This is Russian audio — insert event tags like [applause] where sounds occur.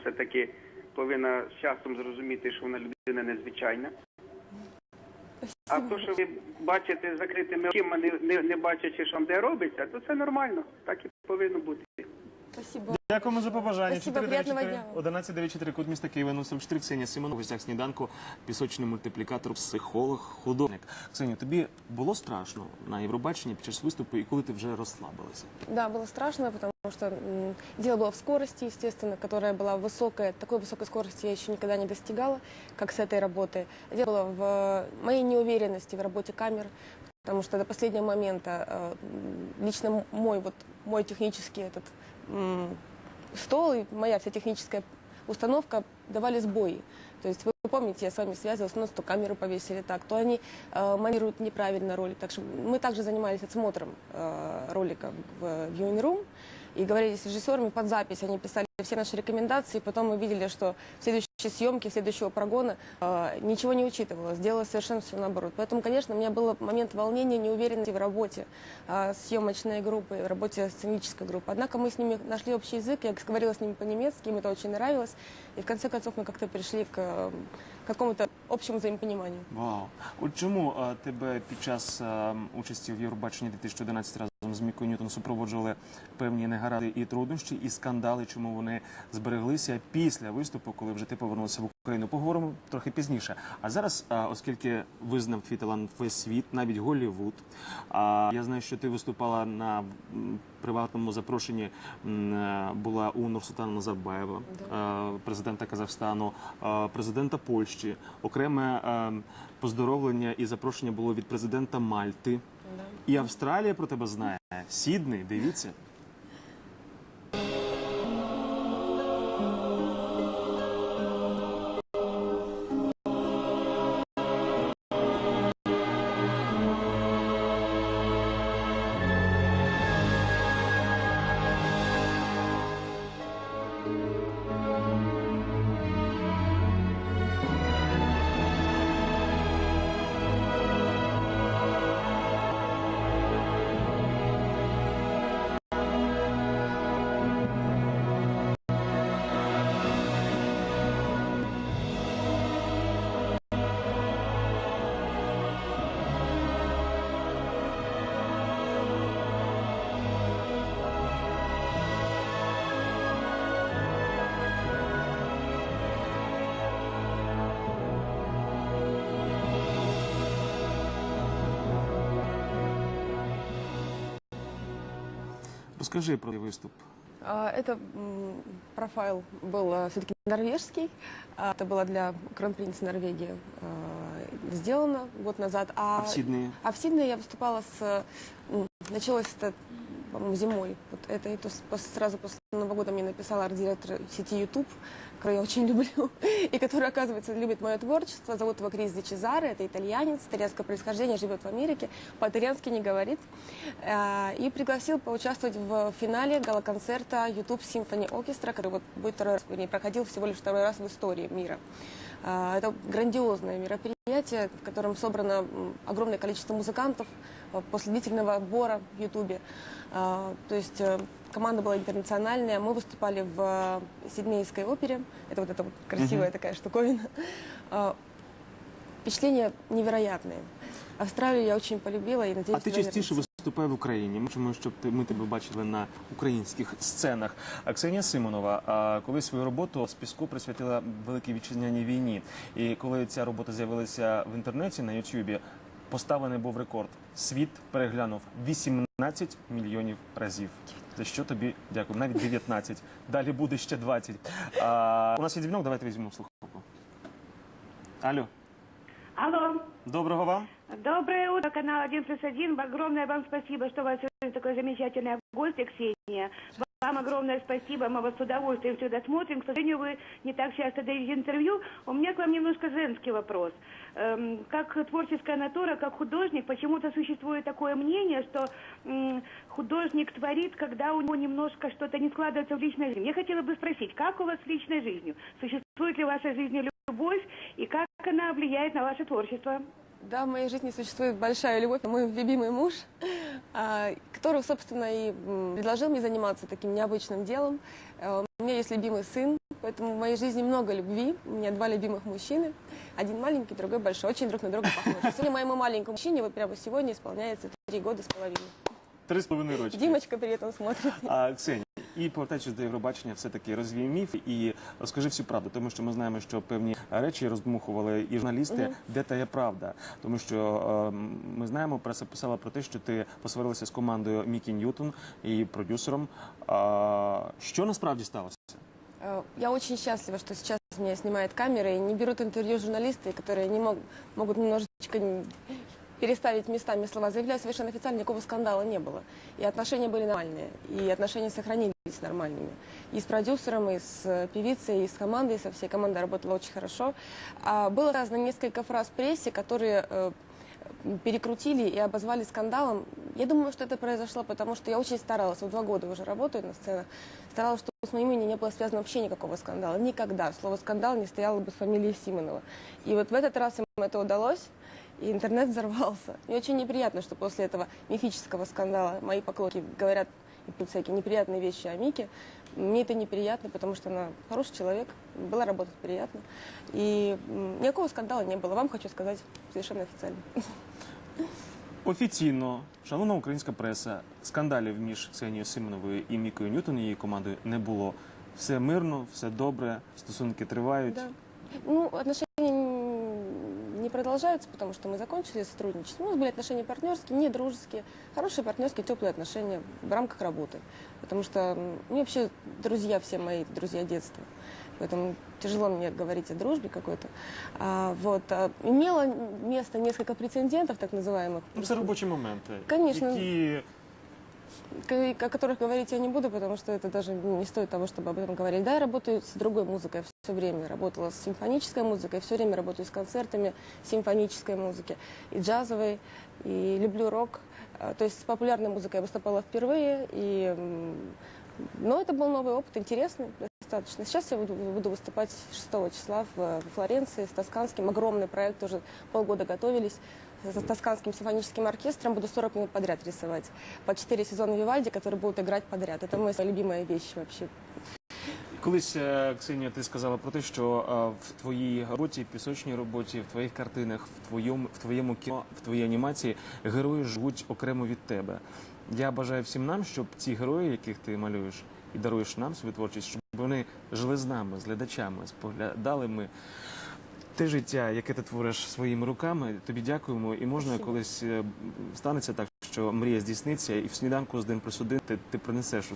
все-таки повинна з часом зрозуміти, що вона людина незвичайна. А то, що ви бачите закритими очима, не, бачачи, що де робиться, то це нормально. Так і повинно бути. Спасибо. Дякуємо за побажання. Спасибо, приятного дня. 1194 код міста Києва, 074, Ксенія Симонова, в гостях сніданку, пісочний мультиплікатор, психолог, художник. Ксенія, тобі було страшно на Євробаченні під час виступу, і коли ти вже розслабилася? Да, было страшно, потому что м, дело было в скорости, естественно, которая была высокая. Такой высокой скорости я еще никогда не достигала, как с этой работы. Дело было в э, моей неуверенности в работе камер, потому что до последнего момента э, м, лично м- мой вот мой технический этот м, стол и моя вся техническая установка давали сбои. То есть вы помните, я с вами связывалась, у нас то камеру повесили так, то они э, монтируют неправильно ролик. Так что мы также занимались отсмотром э, ролика в Viewing Room и говорили с режиссерами под запись. Они писали все наши рекомендации, потом мы видели, что в следующей съемке, следующего прогона э, ничего не учитывалось, делалось совершенно все наоборот. Поэтому, конечно, у меня был момент волнения, неуверенности в работе э, съемочной группы, в работе сценической группы. Однако мы с ними нашли общий язык, я говорила с ними по-немецки, им это очень нравилось. И в конце концов мы как-то пришли к э, какому-то общему взаимопониманию. Вау! От чому е, тебе під час е, участі в Євробаченні 2011 разом з Мікою Ньютон супроводжували певні негаради і труднощі, і скандали, чому вони збереглися після виступу, коли вже ти повернувся в Україну? Поговоримо трохи пізніше. А зараз, оскільки визнав твій талант весь світ, навіть Голлівуд, я знаю, що ти виступала на приватному запрошенні, була у Нурсултана Назарбаєва, президента Казахстану, президента Польщі. Окреме е, поздоровлення і запрошення було від президента Мальти. І Австралія про тебе знає. Сідний, дивіться. Розкажи про виступ. А, Это профайл был все-таки норвежский. А, Это было для Кронпринца Норвегии а, сделано год назад. А в Сіднеї? А в Сиднее я выступала с... Началось это, по-моему, зимой. Вот это и то сразу после Нового года мне написала арт-директор сети YouTube, которую я очень [laughs] люблю, и который, оказывается, любит мое творчество. Зовут его Крис Де Чезаре, это итальянец, итальянского происхождения, живет в Америке, по-итальянски не говорит. А, И пригласил поучаствовать в финале гала-концерта YouTube Symphony Orchestra, который вот будет второй раз, проходил всего лишь второй раз в истории мира. А, Это грандиозное мероприятие, в котором собрано огромное количество музыкантов а, после длительного отбора в Ютубе. А, То есть э, команда была интернациональная. Мы выступали в э, Сиднейской опере. Это вот эта вот красивая такая штуковина. Впечатления невероятные. Австралию я очень полюбила и надеюсь, А ти туда виступає в Україні. Ми хочемо, щоб ти- ми тебе бачили на українських сценах. А Ксенія Симонова а, колись свою роботу з піску присвятила великій вітчизняній війні. І коли ця робота з'явилася в інтернеті на Ютубі, поставлений був рекорд. Світ переглянув 18 мільйонів разів. За що тобі дякую? Навіть 19. Далі буде ще 20. А, у нас є дзвінок, давайте візьмемо слухавку. Алло, Алло, доброго вам. Доброе утро, канал 1 плюс 1. Огромное вам спасибо, что у вас сегодня такой замечательный гость, Ксения. Вам огромное спасибо, мы вас с удовольствием всегда смотрим. К сожалению, вы не так часто даете интервью. У меня к вам немножко женский вопрос. Эм, как творческая натура, как художник, почему-то существует такое мнение, что м, художник творит, когда у него немножко что-то не складывается в личной жизни. Я хотела бы спросить, как у вас с личной жизнью? Существует ли в вашей жизни любовь и как она влияет на ваше творчество? Да, в моей жизни существует большая любовь, мой любимый муж, [laughs] а, который, собственно, и предложил мне заниматься таким необычным делом. Э, У меня есть любимый сын, поэтому в моей жизни много любви. У меня два любимых мужчины. Один маленький, другой большой. Очень друг на друга похожи. Сегодня моему маленькому мужчине вот прямо сегодня исполняется три года с половиной. Три з половиною рочки. Димочка при этом смотрит. А Ксенія, і повертаючись до Євробачення, все-таки розвій міф і розкажи всю правду, тому що ми знаємо, що певні речі роздмухували і журналісти, де та є правда. Тому що е, ми знаємо, преса писала про те, що ти посварилася з командою Мікі Ньютон і продюсером. А, що насправді сталося? Э, Я очень счастлива, что сейчас меня снимает камера и не берут интервью журналисты, которые не мог- могут немножечко н- переставить местами слова. Заявляю совершенно официально, никакого скандала не было. И отношения были нормальные, и отношения сохранились нормальными. И с продюсером, и с э, певицей, и с командой, со всей командой работала очень хорошо. А было сказано несколько фраз в прессе, которые э, перекрутили и обозвали скандалом. Я думаю, что это произошло, потому что я очень старалась, вот два года уже работаю на сценах, старалась, чтобы с моим именем не было связано вообще никакого скандала. Никогда. Слово скандал не стояло бы с фамилией Симонова. И вот в этот раз им это удалось, и интернет взорвался. Мне очень неприятно, что после этого мифического скандала мои поклонники говорят и пишут всякие неприятные вещи о Мике. Мне это неприятно, потому что она хороший человек, была работать приятно. И м, никакого скандала не было. Вам хочу сказать совершенно официально. Офіційно, шановна українська преса, скандалів між Ксенією Симоновою і Мікою Ньютон і її командою не було. Все мирно, все добре, стосунки тривають. Да. Ну, отношения н- не продолжаются, потому что мы закончили сотрудничество. У нас были отношения партнерские, не дружеские, хорошие партнерские, теплые отношения в рамках работы. Потому что мне вообще друзья все мои, друзья детства. Поэтому тяжело мне говорить о дружбе какой-то. А, вот, а, имело место несколько прецедентов, так называемых. Ну, це робочі моменти, Конечно. які о которых говорить я не буду, потому что это даже не стоит того, чтобы об этом говорить. Да, я работаю с другой музыкой все время. Работала с симфонической музыкой, все время работаю с концертами симфонической музыки, и джазовой, и люблю рок. А, То есть с популярной музыкой я выступала впервые, и, но это был новый опыт, интересный достаточно. Сейчас я буду, буду выступать 6 числа в, в Флоренции с Тосканским. Огромный проект, уже полгода готовились. С Тосканским симфоническим оркестром буду 40 минут подряд рисовать. По 4 сезона Вивальди, которые будут играть подряд. Это моя любимая вещь вообще. Колись, е, Ксенія, ти сказала про те, що е, в твоїй роботі, пісочній роботі, в твоїх картинах, в твоєму, в твоєму кіно, в твоїй анімації герої живуть окремо від тебе. Я бажаю всім нам, щоб ці герої, яких ти малюєш і даруєш нам свою творчість, щоб вони жили з нами, з глядачами, споглядали ми те життя, яке ти твориш своїми руками. Тобі дякуємо. І можна Спасибо. колись е, станеться так, що мрія здійсниться, і в сніданку з день плюс один ти, ти принесеш